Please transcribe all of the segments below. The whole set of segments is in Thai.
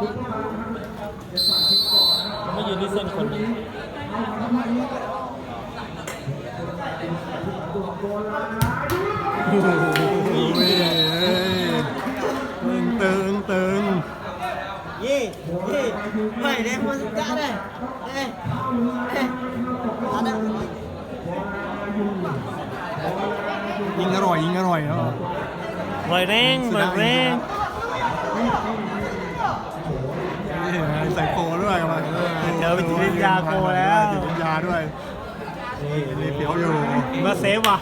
ไม่ยืนที่เส้นคนนี้ตึงตึงตึงยี่ยี่ไม่ได้พูดจ้าเลยเอ้ยเอ้อะไรยิงอร่อยยิงอร่อยเนาะอร่อยแรงร่อยแรง เจอวิทยาโกแล้วจิตวิทยาด้วยนี่นี่เปียวอยู่มาเซฟว่ะ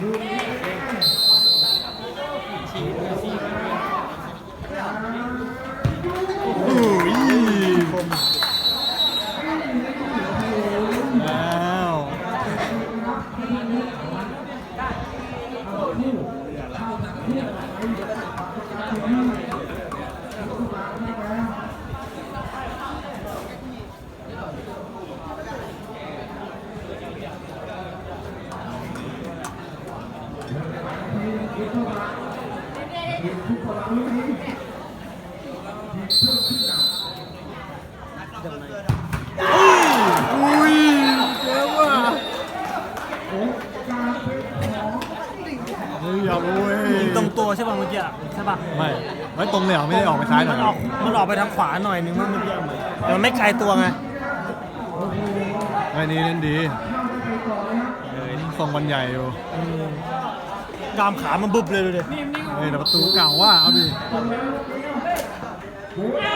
อุ้ยแล้ว อุ้ยเจ๊ว่ะเฮ้ยอย่าโวยตรงตัวใช่ป่ะเมื่อกี้อะใช่ป่ะไม่ไม่ตรงเลยเหรอไม่ได้ออกไปซ้ายหน่มัอยนออกมันออกไปทางขวาหน่อยนึงว่าเมื่อกี้อะแต่มันไม่ไกลตัวไงไอ้นี่เล่นดีเอ้ยทรงบอลใหญ่อยู่อืม กรามขามันบุบเลยดูดิเฮ้ยแต่ประตูเก่าว่าเอาดิเฮ้ยโอ้ยเสยอะมาเสยยิงดี